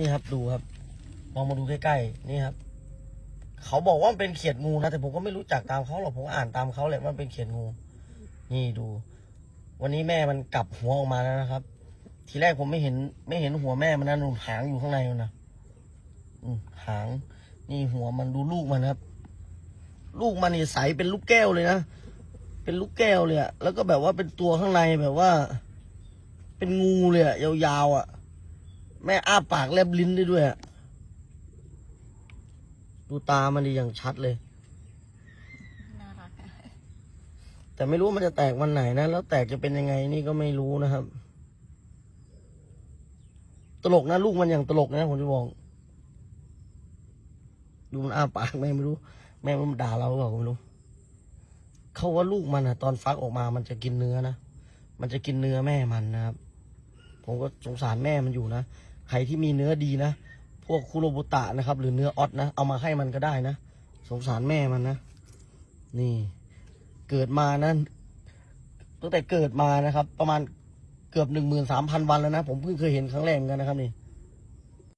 นี่ครับดูครับลองมาดูใกล้ๆนี่ครับ เขาบอกว่ามันเป็นเขียดงูนะแต่ผมก็ไม่รู้จักตามเขาหรอกผมอ่านตามเขาแหละว่ามันเป็นเขียดงู นี่ดู วันนี้แม่มันกลับหัวออกมาแล้วนะครับ ทีแรกผมไม่เห็น ไม่เห็นหัวแม่มันนะหนุนหางอยู่ข้างในมันนะอืหาง นี่หัวมันดูลูกมันครับ ลูกมันนี่ใสเป็นลูกแก้วเลยนะเป็นลูกแก้วเลยอะแล้วก็แบบว่าเป็นตัวข้างในแบบว่า เป็นงูเลยอะยาวๆอะ แม่อ้าปากแลบลิ้นได้ด้วยอะดูตามันดีอย่างชัดเลย น่ารักอะแต่ไม่รู้มันจะแตกวันไหนนะ แล้วแตกจะเป็นยังไงนี่ก็ไม่รู้นะครับ ตลกนะ ลูกมันอย่างตลกนะผมจะบอก ดูมันอ้าปากแม่ไม่รู้ แม่มันด่าเราหรือเปล่าก็ไม่รู้ เขาว่าลูกมันอะตอนฟักออกมามันจะกินเนื้อนะ มันจะกินเนื้อแม่มันนะครับ ผมก็สงสารแม่มันอยู่นะ ใครที่มีเนื้อดีนะ พวกคุโรบุตะนะครับ หรือเนื้อออสนะ เอามาให้มันก็ได้นะ สงสารแม่มันนะ นี่ เกิดมานั้นตั้งแต่เกิดมานะครับ ประมาณเกือบหนึ่งหมื่นสามพันวันแล้วนะ ผมเพิ่งเคยเห็นครั้งแรกเหมือนกันนะครับนี่